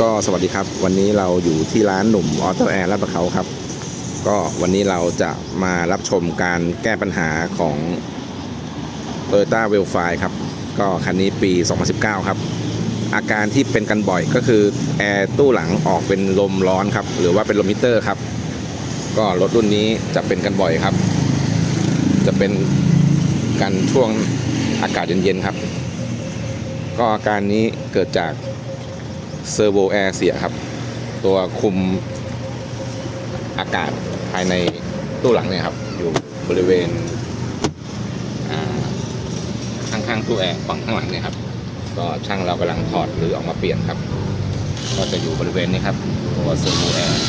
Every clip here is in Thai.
ก็สวัสดีครับ วันนี้เราอยู่ที่ร้านหนุ่มออโต้แอร์ลาดประเขาครับ ก็วันนี้เราจะมารับชมการแก้ปัญหาของ Toyota w e l f i ครับ ก็คันนี้ปี 2019 ครับ อาการที่เป็นกันบ่อยก็คือแอร์ตู้หลังออกเป็นลมร้อนครับ หรือว่าเป็นลมมิเตอร์ครับ ก็รถรุ่นนี้จะเป็นกันบ่อยครับ จะเป็นกันช่วงอากาศเย็นๆครับ ก็อาการนี้เกิดจาก เซอร์โวแอร์เสียครับ ตัวคุมอากาศภายในตู้หลังเนี่ยครับ อยู่บริเวณข้างๆตู้แอร์ฝั่งข้างหลังเนี่ยครับ ก็ช่างเรากำลังถอดหรือออกมาเปลี่ยนครับ ก็จะอยู่บริเวณนี้ครับตัวเซอร์โวแอร์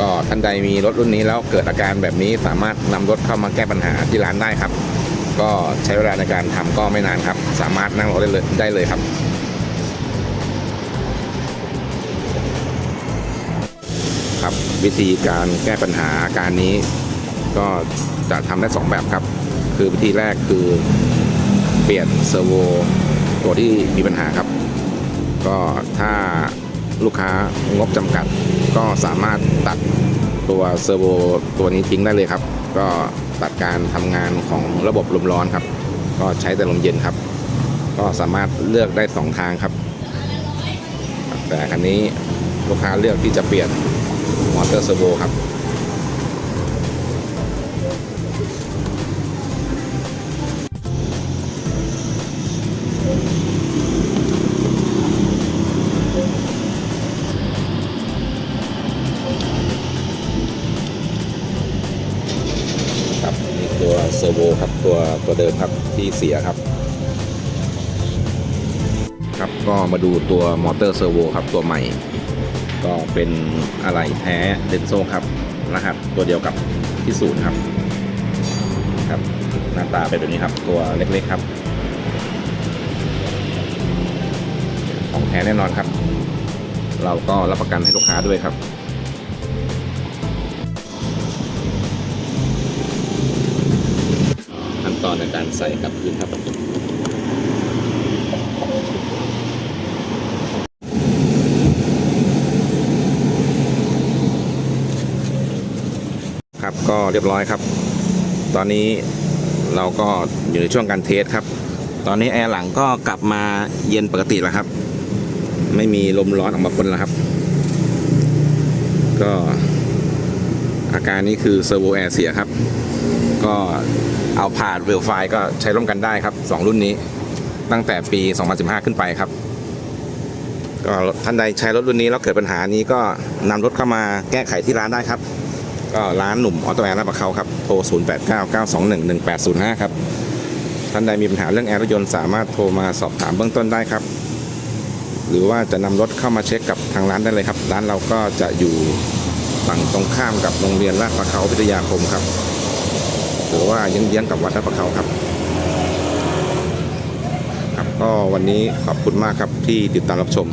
ก็ท่านใดมีรถรุ่นนี้แล้วเกิดอาการแบบนี้สามารถนำรถเข้ามาแก้ปัญหาที่ร้านได้ครับ ก็ใช้เวลาในการทำก็ไม่นานครับ สามารถนั่งรถได้เลยได้เลยครับ ครับวิธีการแก้ปัญหาอาการนี้ก็จะทำได้สองแบบครับ คือวิธีแรกคือเปลี่ยนเซอร์โวตัวที่มีปัญหาครับ ก็ถ้าลูกค้างบจำกัด ก็สามารถตัดตัวเซอร์โวตัวนี้ทิ้งได้เลยครับ ก็ ตัดการทำงานของระบบลมร้อนครับ ก็ใช้แต่ลมเย็นครับ ก็สามารถเลือกได้สองทางครับ แต่คันนี้ลูกค้าเลือกที่จะเปลี่ยนมอเตอร์เซอร์โวครับครับ ซอร์โวครับตัวตัวเดิมครับที่เสียครับ ครับก็มาดูตัวมอเตอร์เซอร์โวครับตัวใหม่ ก็เป็นอะไรแท้เดนโซครับรหัสตัวเดียวกับที่ศูนย์ครับครับ หน้าตาเป็นแบบนี้ครับตัวเล็กๆครับ ของแท้แน่นอนครับ เราก็รับประกันให้ลูกค้าด้วยครับ อนในการใส่กับคืนครับครับก็เรียบร้อยครับ ตอนนี้เราก็อยู่ในช่วงการเทสครับ ตอนนี้แอร์หลังก็กลับมาเย็นปกติแล้วครับ ไม่มีลมร้อนออกมาปนแล้วครับ ก็อาการนี้คือเซอร์โวแอร์เสียครับ ก็ เอาผ่านเวลไฟก็ใช้ร่วมกันได้ครับ 2 รุ่นนี้ ตั้งแต่ปี 2015 ขึ้นไปครับ ก็ท่านใดใช้รถรุ่นนี้แล้วเกิดปัญหานี้ก็นำรถเข้ามาแก้ไขที่ร้านได้ครับ ก็ร้านหนุ่มออโต้แอร์ลาดประเขาครับ โทร 0899211805 ครับ ท่านใดมีปัญหาเรื่องแอร์รถยนต์สามารถโทรมาสอบถามเบื้องต้นได้ครับ หรือว่าจะนำรถเข้ามาเช็คกับทางร้านได้เลยครับ ร้านเราก็จะอยู่ฝั่งตรงข้ามกับโรงเรียนลาดประเขาพิทยาคมครับ หรือว่าเยื้องๆกับวัดลาดประเขาครับ ครับ ก็วันนี้ขอบคุณมากครับที่ติดตามรับชม